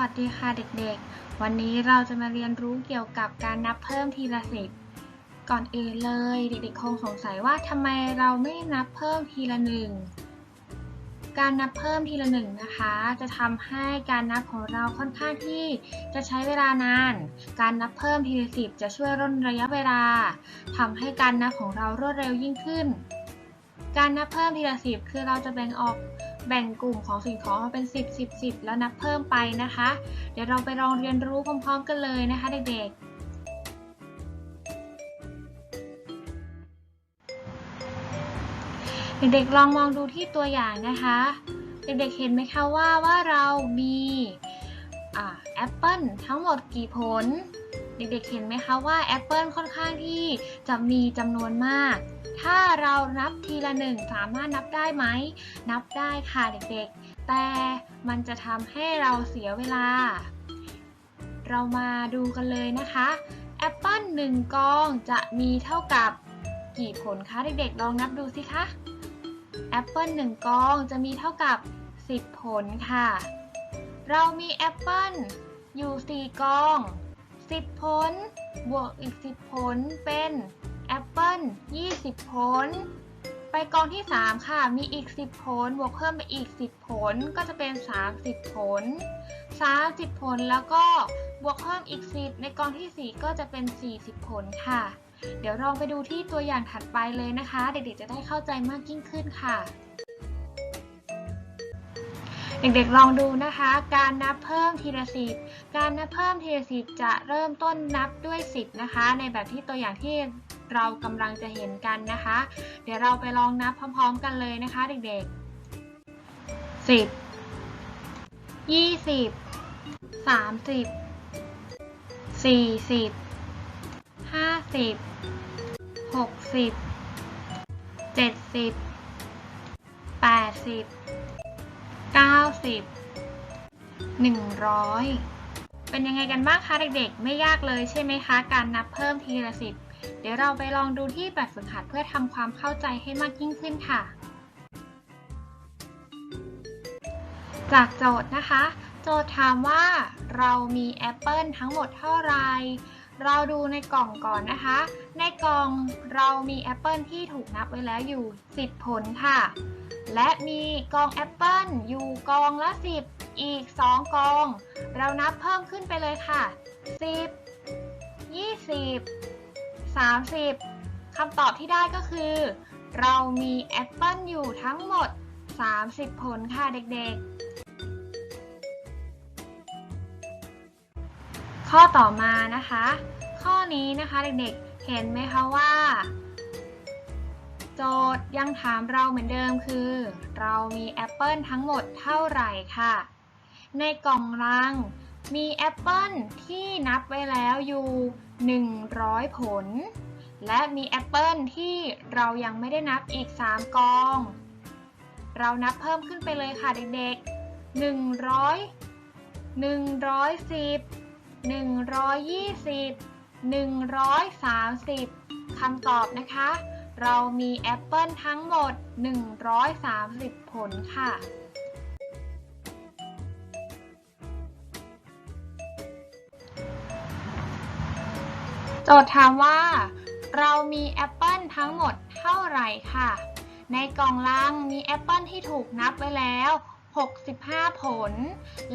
วัสดีค่ะเด็กๆ วันนี้เราจะมาเรียนรู้เกี่ยวกับการนับเพิ่มทีละสิบก่อนอื่นเลย เด็กๆคงสงสัยว่าทำไมเราไม่นับเพิ่มทีละหนึ่งการนับเพิ่มทีละหนึ่งนะคะ จะทำให้การนับของเราค่อนข้างที่จะใช้เวลานาน การนับเพิ่มทีละสิบจะช่วยร่นระยะเวลาทำให้การนับของเรารวดเร็วยิ่งขึ้น การนับเพิ่มทีละสิบคือเราจะแบ่งออก แบ่งกลุ่มของสิ่งของมาเป็น 10 10 10 แล้วนับเพิ่มไปนะคะ เดี๋ยวเราไปลองเรียนรู้พร้อมๆกันเลยนะคะเด็กๆเด็กๆลองมองดูที่ตัวอย่างนะคะ เด็กๆเห็นไหมคะว่าว่าเรามีแอปเปิลทั้งหมดกี่ผล เด็กๆเห็นไหมคะว่าแอปเปิลค่อนข้างที่จะมีจำนวนมาก ถ้าเรานับทีละหนึ่งสามารถนับได้ไหม นับได้ค่ะเด็กๆ แต่มันจะทำให้เราเสียเวลา เรามาดูกันเลยนะคะแอปเปิลหนึ่งกองจะมีเท่ากับกี่ผลคะเด็กๆ ลองนับดูสิคะแอปเปิลหนึ่งกองจะมีเท่ากับ 10 ผลค่ะ เรามีแอปเปิลอยู่ 4 กอง 10 ผล บวกอีก 10 ผลเป็นแอปเปิ้ล20 ผล ไปกองที่ 3 ค่ะ มีอีก 10 ผล บวกเพิ่มไปอีก 10 ผล ก็จะเป็น 30 ผล 30 ผลแล้วก็บวกเพิ่มอีก 10 ในกองที่ 4 ก็จะเป็น 40 ผลค่ะ เดี๋ยวลองไปดูที่ตัวอย่างถัดไปเลยนะคะ เด็กๆจะได้เข้าใจมากยิ่งขึ้นค่ะ เด็กๆลองดูนะคะ การนับเพิ่มทีละสิบการนับเพิ่มทีละสิบจะเริ่มต้นนับด้วย10นะคะ ในแบบที่ตัวอย่างที่เรากำลังจะเห็นกันนะคะ เดี๋ยวเราไปลองนับพร้อมๆกันเลยนะคะ เด็กๆ10 20 30 40 50 60 70 80 90 100 เป็นยังไงกันบ้างคะเด็กๆ ไม่ยากเลยใช่ไหมคะ การนับเพิ่มทีละสิบเดี๋ยวเราไปลองดูที่แบบฝึกหัดเพื่อทำความเข้าใจให้มากยิ่งขึ้นค่ะ จากโจทย์นะคะ โจทย์ถามว่าเรามีแอปเปิลทั้งหมดเท่าไหร่เราดูในกล่องก่อนนะคะ ในกล่องเรามีแอปเปิลที่ถูกนับไว้แล้วอยู่ 10 ผลค่ะ และมีกองแอปเปิลอยู่กองละ 10 อีก 2 กอง เรานับเพิ่มขึ้นไปเลยค่ะ 10 20 30คำตอบที่ได้ก็คือ เรามีแอปเปิลอยู่ทั้งหมด 30 ผลค่ะเด็กๆ ข้อต่อมานะคะ ข้อนี้นะคะเด็กๆ เห็นไหมคะว่า โจทย์ยังถามเราเหมือนเดิมคือ เรามีแอปเปิลทั้งหมดเท่าไหร่ค่ะ ในกล่องรังมีแอปเปิลที่นับไว้แล้วอยู่ 100 ผล และมีแอปเปิลที่เรายังไม่ได้นับอีก 3 กอง เรานับเพิ่มขึ้นไปเลยค่ะเด็กๆ 100 110 120 130คำตอบนะคะ เรามีแอปเปิลทั้งหมด 130 ผลค่ะ โจทย์ถามว่า เรามีแอปเปิลทั้งหมดเท่าไหร่ค่ะ ในกล่องลังมีแอปเปิลที่ถูกนับไว้แล้ว 65 ผล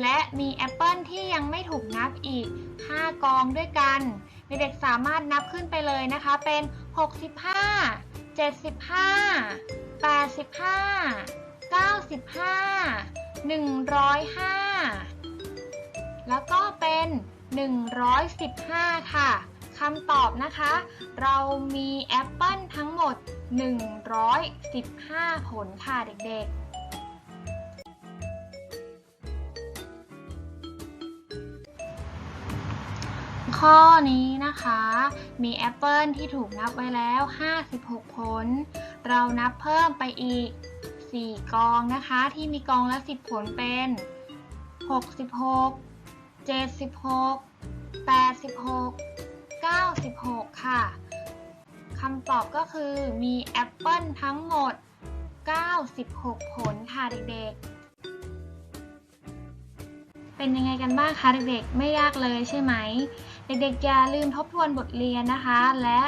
และมีแอปเปิลที่ยังไม่ถูกนับอีก 5 กองด้วยกัน เด็กๆสามารถนับขึ้นไปเลยนะคะเป็น 65 75 85 95 105แล้วก็เป็น115ค่ะคำตอบนะคะ เรามีแอปเปิลทั้งหมด 115 ผลค่ะเด็กๆ ข้อนี้นะคะ มีแอปเปิลที่ถูกนับไว้แล้ว 56 ผล เรานับเพิ่มไปอีก 4 กองนะคะ ที่มีกองละ 10 ผลเป็น 66 76 86 96 ค่ะ คำตอบก็คือมีแอปเปิลทั้งหมด 96 ผลค่ะเด็กๆ เป็นยังไงกันบ้างคะเด็กๆ ไม่ยากเลยใช่ไหม เด็กๆอย่าลืมทบทวนบทเรียนนะคะ และ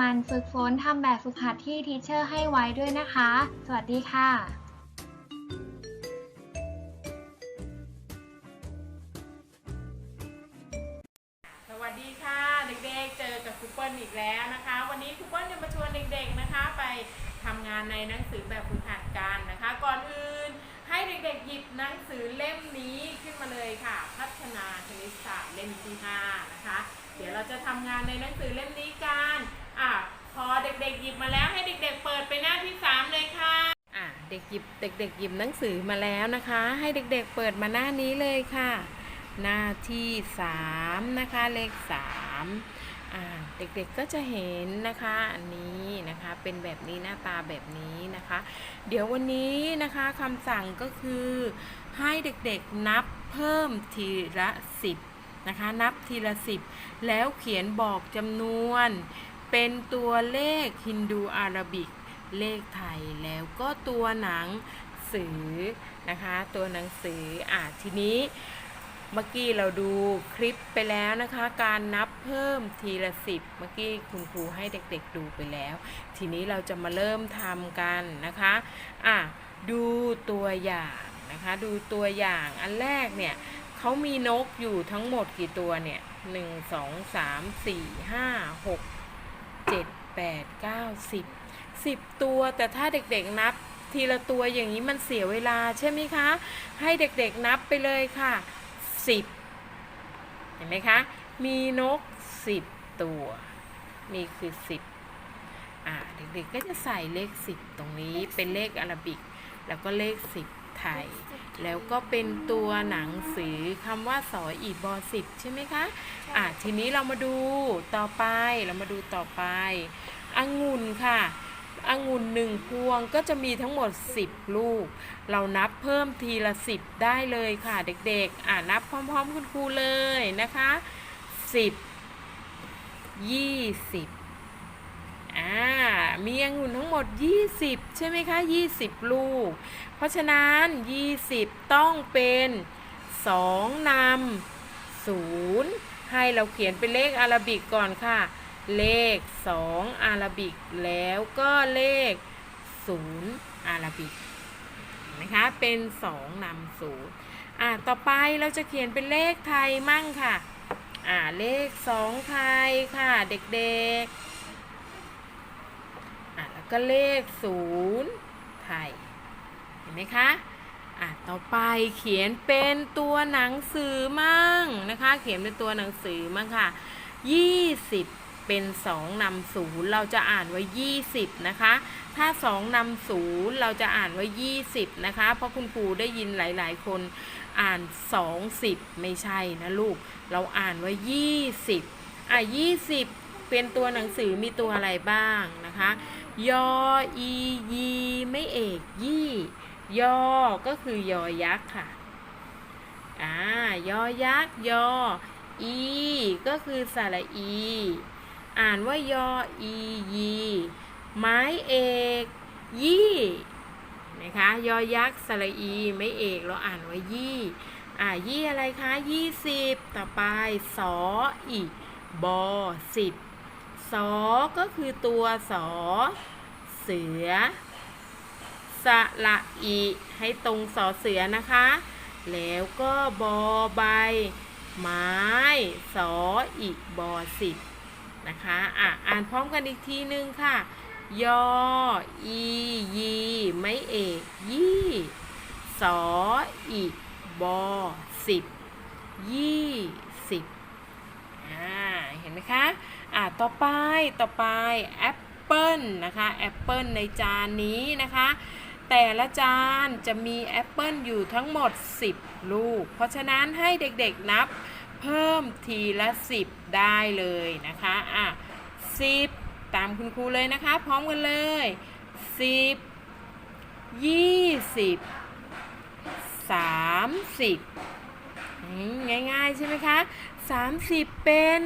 มันฝึกฝนทำแบบฝึกหัดที่ทีเชอร์ให้ไว้ด้วยนะคะ สวัสดีค่ะสวัสดีค่ะเด็กๆ เจอกับครูเปิ้ลอีกแล้วนะคะ วันนี้ครูเปิ้ลจะมาชวนเด็กๆนะคะ ไปทำงานในหนังสือแบบฝึกหัดกันนะคะ ก่อนอื่น ให้เด็กๆหยิบหนังสือเล่มนี้ขึ้นมาเลยค่ะ พัฒนาคณิตศาสตร์เล่มที่5นะคะ เดี๋ยวเราจะทำงานในหนังสือเล่มนี้กันอะพอเด็กๆหยิบมาแล้วให้เด็กๆเปิดไปหน้าที่ 3 เลยค่ะอะเด็กหยิบเด็กๆหยิบหนังสือมาแล้วนะคะ ให้เด็กๆเปิดมาหน้านี้เลยค่ะ หน้าที่ 3 นะคะเลข 3 เด็กๆก็จะเห็นนะคะอันนี้นะคะเป็นแบบนี้หน้าตาแบบนี้นะคะ เดี๋ยววันนี้นะคะคำสั่งก็คือให้เด็กๆนับเพิ่มทีละ10นะคะนับทีละ10แล้วเขียนบอกจำนวน เป็นตัวเลขฮินดูอาราบิก เลขไทยแล้วก็ตัวหนังสือนะคะ ตัวหนังสืออะทีนี้ เมื่อกี้เราดูคลิปไปแล้วนะคะ การนับเพิ่มทีละสิบเมื่อกี้คุณครูให้เด็กๆดูไปแล้ว ทีนี้เราจะมาเริ่มทำกันนะคะอะดูตัวอย่างนะคะ ดูตัวอย่างอันแรกเนี่ยเขามีนกอยู่ทั้งหมดกี่ตัวเนี่ยหนึ่งสองสามสี่ห้าหกเจ็ดแปดเก้าสิบสิบตัวแต่ถ้าเด็กๆนับทีละตัวอย่างนี้มันเสียเวลาใช่ไหมคะ ให้เด็กๆนับไปเลยค่ะ สิบเห็นไหมคะ มีนกสิบตัว นี่คือสิบอ่าเด็กๆก็จะใส่เลขสิบตรงนี้เป็นเลขอาราบิก แล้วก็เลขสิบไทย แล้วก็เป็นตัวหนังสือคำว่าสออีบอสิบใช่ไหมคะ อ่าทีนี้เรามาดูต่อไปเรามาดูต่อไป องุ่นค่ะ องุ่นหนึ่งพวงก็จะมีทั้งหมด 10 ลูก เรานับเพิ่มทีละ 10 ได้เลยค่ะเด็กๆ อ่านับพร้อมๆคุณครูเลยนะคะ 10 20อ่ามีองุ่นทั้งหมด 20 ใช่ไหมคะ 20 ลูก เพราะฉะนั้น 20 ต้องเป็น 2นำ0ให้เราเขียนเป็นเลขอาราบิกก่อนค่ะ เลข 2 อาราบิก แล้วก็เลข 0 อาราบิกนไหมคะ เป็น 2นำศูนย์อ่าต่อไปเราจะเขียนเป็นเลขไทยมั่งค่ะ อ่าเลข 2 ไทยค่ะ เด็กๆ อ่าแล้วก็เลข 0 ไทย เห็นไหมคะอะต่อไปเขียนเป็นตัวหนังสือมั่งนะคะ เขียนเป็นตัวหนังสือมั่งค่ะ20 เป็น 2นำศูนย์เราจะอ่านว่า20 นะคะ ถ้า 2นำศูนย์เราจะอ่านว่า20 นะคะ เพราะคุณครูได้ยินหลาย ๆ คนอ่าน 20 ไม่ใช่นะลูก เราอ่านว่า20 อะ 20 เป็นตัวหนังสือมีตัวอะไรบ้างนะคะ ยอ อี ยี ไม่เอก ยี่ ยอ ก็คือยอยักษ์ค่ะ อ่า ยอยักษ์ ยอ อี ก็คือสระอี อ่านว่ายออียีไม้เอกยี่นะคะยอยักษ์สระอีไม่เอกเราอ่านว่ายี่อ่ายี่อะไรคะยี่สิบต่อไปสออีบอสิบสอก็คือตัวสอเสือสระอีให้ตรงสอเสือนะคะ แล้วก็บอใบ ไม้ สออีบอสิบ นะคะอะอ่านพร้อมกันอีกทีนึงค่ะ ยอ อี ยี ไม่เอก ยี่สออีบอสิบ ยี่สิบอ่า เห็นไหมคะ อ่าต่อไป ต่อไป แอปเปิลนะคะ แอปเปิลในจานนี้นะคะ แต่ละจานจะมีแอปเปิลอยู่ทั้งหมด 10 ลูก เพราะฉะนั้นให้เด็กๆนับ เพิ่มทีละ 10 ได้เลยนะคะอะ10ตามคุณครูเลยนะคะ พร้อมกันเลย10 20 30อืมง่ายๆใช่ไหมคะ30เป็น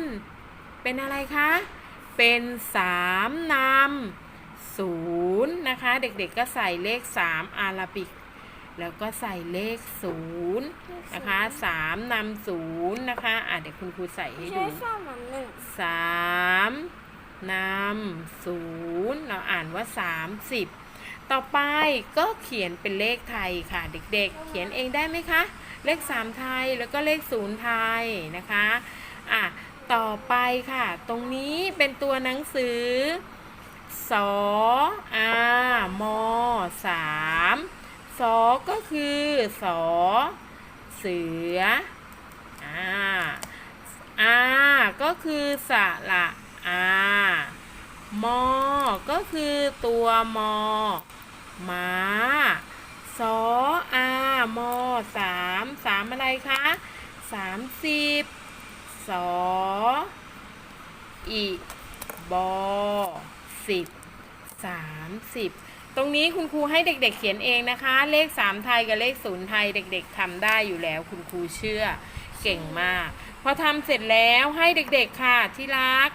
เป็นอะไรคะ เป็น3นำ0นย์นะคะ เด็กๆก็ใส่เลข3อาราบิก แล้วก็ใส่เลขศูนย์นะคะสามนำศูนย์นะคะอะเดี๋ยวคุณครูใส่ให้ใช้ดูสามหนึ่งสามนำศูนย์เราอ่านว่าสามสิบต่อไปก็เขียนเป็นเลขไทยค่ะ เด็กๆ เขียนเองได้ไหมคะ เลขสามไทยแล้วก็เลขศูนย์ไทยนะคะอะต่อไปค่ะ ตรงนี้เป็นตัวหนังสือสออามอสาม สอก็คือสอเสืออ่าอาก็คือสระอามอ ก็คือตัวมอม้าสออามอสามสามอะไรคะสามสิบสออีบอสิบสามสิบ ตรงนี้คุณครูให้เด็กๆ เขียนเองนะคะ เลขสามไทยกับเลขศูนย์ไทยเด็ก ๆทำได้อยู่แล้ว คุณครูเชื่อเก่งมาก พอทำเสร็จแล้วให้เด็กๆค่ะที่รัก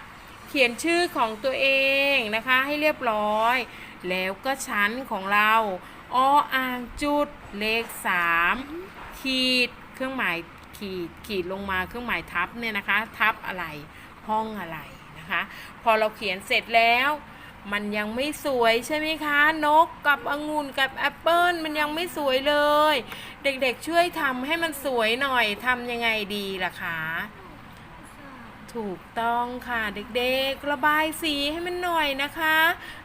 เขียนชื่อของตัวเองนะคะ ให้เรียบร้อย แล้วก็ชั้นของเราออ่างจุดเลขสามขีดเครื่องหมายขีดขีดลงมาเครื่องหมายทับเนี่ยนะคะ ทับอะไรห้องอะไรนะคะ พอเราเขียนเสร็จแล้ว มันยังไม่สวยใช่ไหมคะ นกกับองุ่นกับแอปเปิลมันยังไม่สวยเลย เด็กๆช่วยทำให้มันสวยหน่อยทำยังไงดีล่ะคะถูกต้องค่ะเด็กๆ ระบายสีให้มันหน่อยนะคะ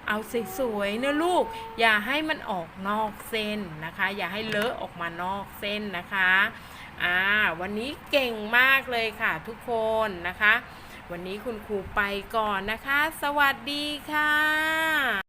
เอาสวยๆนะลูก อย่าให้มันออกนอกเส้นนะคะ อย่าให้เลอะออกมานอกเส้นนะคะอ่าวันนี้เก่งมากเลยค่ะทุกคนนะคะ วันนี้คุณครูไปก่อนนะคะ สวัสดีค่ะ